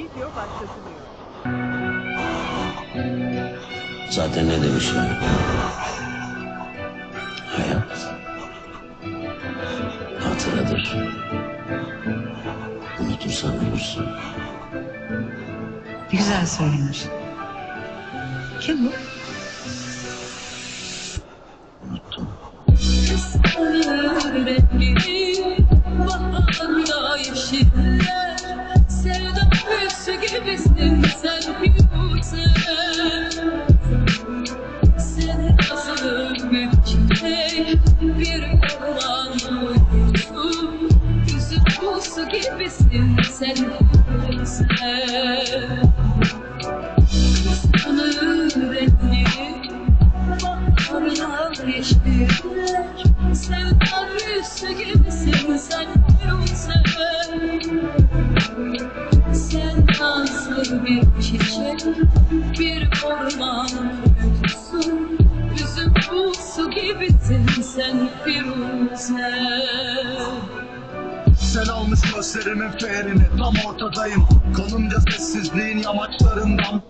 Video başlatılıyor. Zaten ne demişler? Hayat hatıradır. Unutursan ölürsün. Ne güzel söylenir. Kim bu? Unuttum. Yeşiller Sevda büyüsü gibisin sen güzel Sen yazılı bir çiçek bir Yüzün buzu gibisin sen güzel Sarı rengini Baharlar yeşiller Sevda büyüsü gibisin sen bir çiçek Bir orman uykusu Üzüm buzu gibisin sen Firuze Sen almış gözlerimin ferini Tam ortadayım. Kanımca sessizliğin yamaçlarından